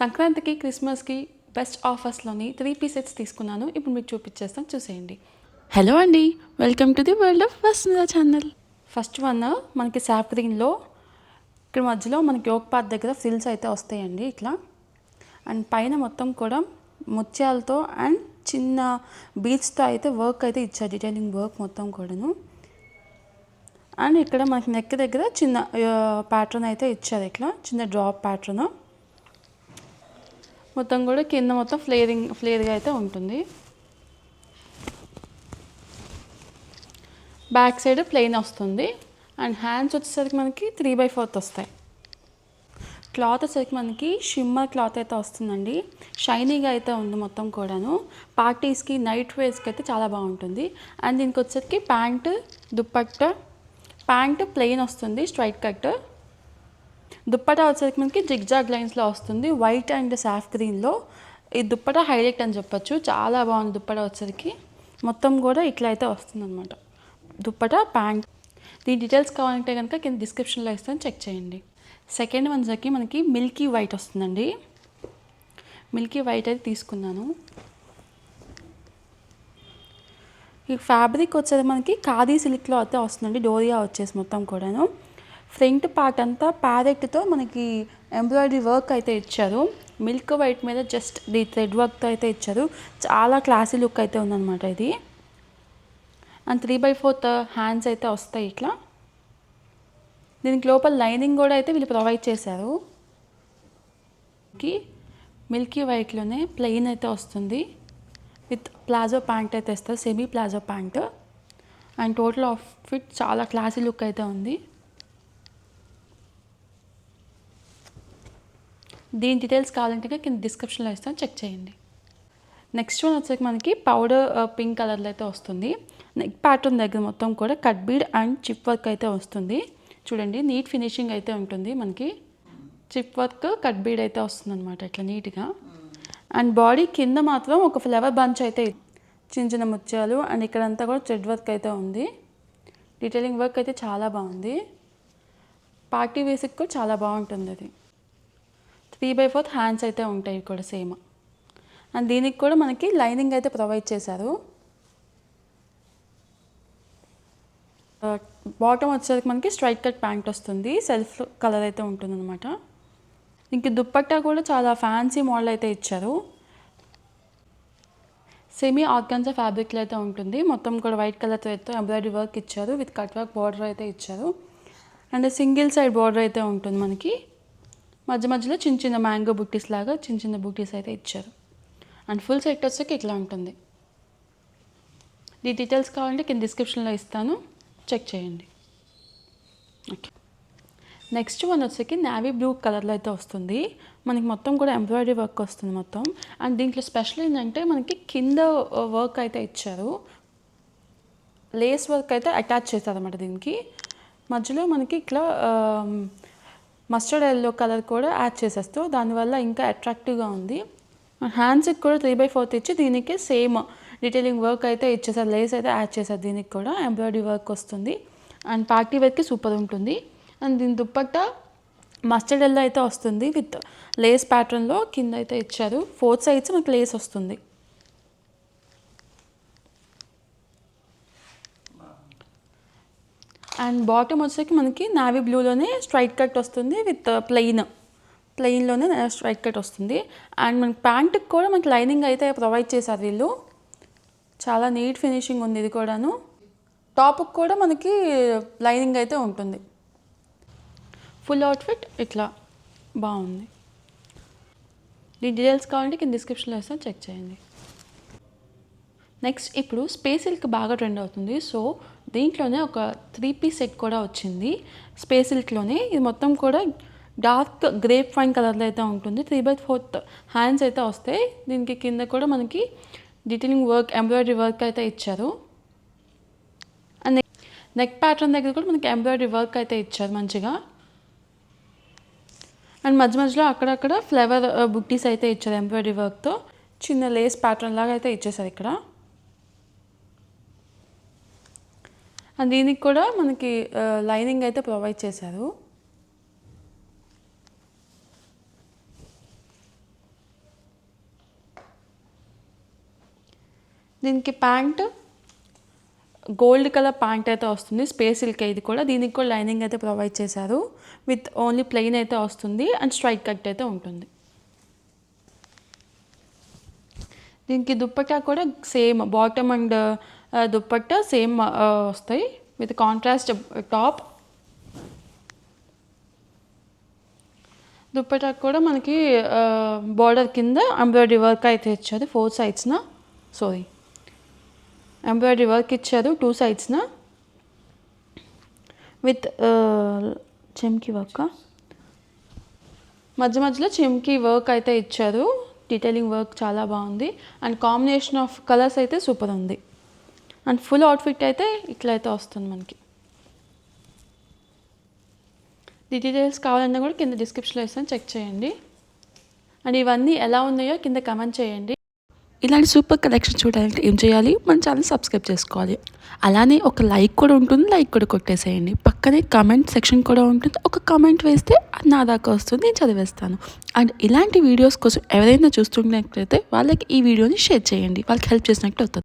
సంక్రాంతికి క్రిస్మస్కి బెస్ట్ ఆఫర్స్లోని త్రీ పీస్ సెట్స్ తీసుకున్నాను. ఇప్పుడు మీకు చూపించేస్తాం. చూసేయండి. హలో అండి. Welcome to the world of Vasundhara channel. First one మనకి శాప్ గ్రీన్లో ఇక్కడ మధ్యలో మనకి యోగ్ పాత్ దగ్గర ఫ్రిల్స్ అయితే వస్తాయండి ఇట్లా. అండ్ పైన మొత్తం కూడా ముత్యాలతో అండ్ చిన్న బీచ్తో అయితే వర్క్ అయితే ఇచ్చారు. డిటైలింగ్ వర్క్ మొత్తం కూడాను. అండ్ ఇక్కడ మనకి నెక్ దగ్గర చిన్న ప్యాటర్న్ అయితే ఇచ్చారు. ఇట్లా చిన్న డ్రాప్ ప్యాటర్న్ మొత్తం కూడా కింద మొత్తం ఫ్లేరింగ్ ఫ్లేర్గా అయితే ఉంటుంది. బ్యాక్ సైడ్ ప్లెయిన్ వస్తుంది. అండ్ హ్యాండ్స్ వచ్చేసరికి మనకి త్రీ బై ఫోర్త్ వస్తాయి. క్లాత్ వచ్చేసరికి మనకి షిమ్మర్ క్లాత్ అయితే వస్తుందండి. షైనీగా అయితే ఉంది మొత్తం కూడాను. పార్టీస్కి నైట్ వేర్స్కి అయితే చాలా బాగుంటుంది. అండ్ దీనికి వచ్చేసరికి ప్యాంట్ దుప్పట్ట. ప్యాంట్ ప్లెయిన్ వస్తుంది స్ట్రైట్ కట్ దుప్పటా వచ్చేసరికి మనకి జిగ్జాగ్ లైన్స్లో వస్తుంది. వైట్ అండ్ సాఫ్ గ్రీన్లో ఈ దుప్పటా హైలైట్ అని చెప్పొచ్చు. చాలా బాగుంది దుప్పటా వచ్చేసరికి. మొత్తం కూడా ఇట్లా అయితే వస్తుంది అనమాట దుప్పటా ప్యాంట్. దీని డీటెయిల్స్ కావాలంటే కనుక కింద డిస్క్రిప్షన్లో ఇస్తాను. చెక్ చేయండి. సెకండ్ వన్ వచ్చేసరికి మనకి మిల్కీ వైట్ వస్తుందండి. మిల్కీ వైట్ అయితే తీసుకున్నాను. ఈ ఫ్యాబ్రిక్ వచ్చేది మనకి ఖాదీ సిల్క్లో అయితే వస్తుందండి. డోరియా వచ్చేసి మొత్తం కూడాను. ఫ్రంట్ పార్ట్ అంతా ప్యారెట్తో మనకి ఎంబ్రాయిడరీ వర్క్ అయితే ఇచ్చారు. మిల్క్ వైట్ మీద జస్ట్ ది థ్రెడ్ వర్క్తో అయితే ఇచ్చారు. చాలా క్లాసీ లుక్ అయితే ఉందన్నమాట ఇది. And three by fourth hands అయితే వస్తాయి ఇట్లా. దీనికి లోపల లైనింగ్ కూడా అయితే వీళ్ళు ప్రొవైడ్ చేశారు. మిల్కీ వైట్లోనే ప్లెయిన్ అయితే వస్తుంది. విత్ ప్లాజో ప్యాంట్ అయితే ఇస్తారు. Semi palazzo pant. And total outfit చాలా క్లాసీ లుక్ అయితే ఉంది. దీని డీటెయిల్స్ కావాలంటే కింద డిస్క్రిప్షన్లో ఇస్తాను చెక్ చేయండి. నెక్స్ట్ వన్ వచ్చేసి మనకి పౌడర్ పింక్ కలర్లో అయితే వస్తుంది. నెక్ ప్యాటర్న్ దగ్గర మొత్తం కూడా cut bead and chip work అయితే వస్తుంది. చూడండి నీట్ ఫినిషింగ్ అయితే ఉంటుంది మనకి. చిప్ వర్క్ కట్ బీడ్ అయితే వస్తుంది అనమాట ఇట్లా నీట్గా అండ్ బాడీ కింద మాత్రం ఒక ఫ్లవర్ బంచ్ అయితే చిన్న చిన్న ముత్యాలు అండ్ ఇక్కడంతా కూడా థ్రెడ్ వర్క్ అయితే ఉంది. డీటెయిలింగ్ వర్క్ అయితే చాలా బాగుంది. పార్టీ వేసిక్ కూడా చాలా బాగుంటుంది అది. త్రీ బై ఫోర్త్ హ్యాండ్స్ అయితే ఉంటాయి కూడా సేమ్. అండ్ దీనికి కూడా మనకి లైనింగ్ అయితే ప్రొవైడ్ చేశారు. బాటమ్ వచ్చేసరికి మనకి స్ట్రైట్ కట్ ప్యాంట్ వస్తుంది. సెల్ఫ్ కలర్ అయితే ఉంటుంది అనమాట ఇంక దుప్పట్టా కూడా చాలా ఫ్యాన్సీ మోడల్ అయితే ఇచ్చారు. సెమీ ఆర్గాన్జా ఫ్యాబ్రిక్లో అయితే ఉంటుంది. మొత్తం కూడా వైట్ కలర్ థ్రెడ్తో ఎంబ్రాయిడరీ వర్క్ ఇచ్చారు. విత్ కట్ వర్క్ బార్డర్ అయితే ఇచ్చారు. అండ్ సింగిల్ సైడ్ బార్డర్ అయితే ఉంటుంది మనకి. మధ్య మధ్యలో చిన్న చిన్న మ్యాంగో బుట్టీస్ లాగా చిన్న చిన్న బుట్టీస్ అయితే ఇచ్చారు. అండ్ ఫుల్ సెట్ వచ్చేకి ఇట్లా ఉంటుంది. ఈ డీటెయిల్స్ కావాలంటే కింద డిస్క్రిప్షన్లో ఇస్తాను. చెక్ చేయండి. ఓకే. నెక్స్ట్ వన్ వచ్చేకి నావీ బ్లూ కలర్లో అయితే వస్తుంది. మనకి మొత్తం కూడా ఎంబ్రాయిడరీ వర్క్ వస్తుంది మొత్తం. అండ్ దీంట్లో స్పెషల్ ఏంటంటే మనకి కింద వర్క్ అయితే ఇచ్చారు. లేస్ వర్క్ అయితే అటాచ్ చేస్తారు అనమాట దీనికి. మధ్యలో మనకి ఇట్లా మస్టర్డ్ ఎల్లో కలర్ కూడా యాడ్ చేసేస్తూ దానివల్ల ఇంకా అట్రాక్టివ్గా ఉంది. హ్యాండ్స్కి కూడా త్రీ బై ఫోర్త్ ఇచ్చి దీనికి సేమ్ డీటెయిలింగ్ వర్క్ అయితే ఇచ్చేసారు. లేస్ అయితే యాడ్ చేశారు దీనికి కూడా. ఎంబ్రాయిడరీ వర్క్ వస్తుంది. అండ్ పార్టీ వేర్కి సూపర్ ఉంటుంది. అండ్ దీని దుప్పట్ట మస్టర్డ్ ఎల్లో అయితే వస్తుంది విత్ లేస్ ప్యాటర్న్లో కింద అయితే ఇచ్చారు. ఫోర్త్ సైడ్స్ మనకి లేస్ వస్తుంది. అండ్ బాటమ్ వచ్చేసరికి మనకి నావీ బ్లూలోనే స్ట్రైట్ కట్ వస్తుంది విత్ ప్లెయిన్ ప్లెయిన్లోనే స్ట్రైట్ కట్ వస్తుంది. అండ్ మనకి ప్యాంట్కి కూడా మనకి లైనింగ్ అయితే ప్రొవైడ్ చేశారు వీళ్ళు. చాలా నీట్ ఫినిషింగ్ ఉంది ఇది కూడాను. టాప్కి కూడా మనకి లైనింగ్ అయితే ఉంటుంది. ఫుల్ అవుట్ఫిట్ ఇట్లా బాగుంది. దీని డీటెయిల్స్ కావాలంటే కింద డిస్క్రిప్షన్లో వేస్తాను చెక్ చేయండి. నెక్స్ట్ ఇప్పుడు స్పేస్ సిల్క్ బాగా ట్రెండ్ అవుతుంది. సో దీంట్లోనే ఒక త్రీ పీస్ సెట్ కూడా వచ్చింది. స్పేస్ సిల్క్లోనే ఇది మొత్తం కూడా డార్క్ గ్రేప్ ఫైన్ కలర్లో అయితే ఉంటుంది. త్రీ బై ఫోర్త్ హ్యాండ్స్ అయితే వస్తాయి. దీనికి కింద కూడా మనకి డీటెయిలింగ్ వర్క్ ఎంబ్రాయిడరీ వర్క్ అయితే ఇచ్చారు. అండ్ నెక్ ప్యాటర్న్ దగ్గర కూడా మనకి ఎంబ్రాయిడరీ వర్క్ అయితే ఇచ్చారు మంచిగా. అండ్ మధ్య మధ్యలో అక్కడక్కడ ఫ్లవర్ బుట్టీస్ uh, అయితే ఇచ్చారు ఎంబ్రాయిడరీ వర్క్తో చిన్న లేస్ ప్యాటర్న్ లాగా అయితే ఇచ్చేసారు ఇక్కడ. అండ్ దీనికి కూడా మనకి లైనింగ్ అయితే ప్రొవైడ్ చేశారు. దీనికి ప్యాంట్ గోల్డ్ కలర్ ప్యాంట్ అయితే వస్తుంది స్పేస్ సిల్క్ ఇది కూడా. దీనికి కూడా లైనింగ్ అయితే ప్రొవైడ్ చేశారు. విత్ ఓన్లీ ప్లెయిన్ అయితే వస్తుంది అండ్ స్ట్రైక్ కట్ అయితే ఉంటుంది. దీనికి దుప్పటా కూడా same bottom and dupatta same వస్తాయి. With contrast top. దుప్పటా కూడా మనకి బార్డర్ కింద ఎంబ్రాయిడరీ వర్క్ అయితే ఇచ్చారు ఫోర్ సైడ్స్న. సారీ. ఎంబ్రాయిడరీ వర్క్ ఇచ్చారు టూ సైడ్స్న. With చెమ్కి work. మధ్య మధ్యలో చెమ్కి వర్క్ అయితే ఇచ్చారు. డీటెయిలింగ్ వర్క్ చాలా బాగుంది. అండ్ కాంబినేషన్ ఆఫ్ కలర్స్ అయితే సూపర్ ఉంది. అండ్ ఫుల్ అవుట్ఫిట్ అయితే ఇట్లా అయితే వస్తుంది మనకి. డీటెయిల్స్ కావాలన్నా కూడా కింద డిస్క్రిప్షన్లో ఇస్తాను. చెక్ చేయండి. అండ్ ఇవన్నీ ఎలా ఉన్నాయో కింద కమెంట్ చేయండి. ఇలాంటి సూపర్ కలెక్షన్ చూడాలంటే ఏం చేయాలి? మన ఛానల్ సబ్స్క్రైబ్ చేసుకోవాలి. అలానే ఒక లైక్ కూడా ఉంటుంది. లైక్ కూడా కొట్టేసేయండి. పక్కనే కమెంట్ సెక్షన్ కూడా ఉంటుంది. ఒక కమెంట్ వేస్తే అది నా దాకా వస్తుంది. నేను చదివేస్తాను. అండ్ ఇలాంటి వీడియోస్ కోసం ఎవరైనా చూస్తున్నట్లయితే వాళ్ళకి ఈ వీడియోని షేర్ చేయండి. వాళ్ళకి హెల్ప్ చేసినట్టు అవుతుంది.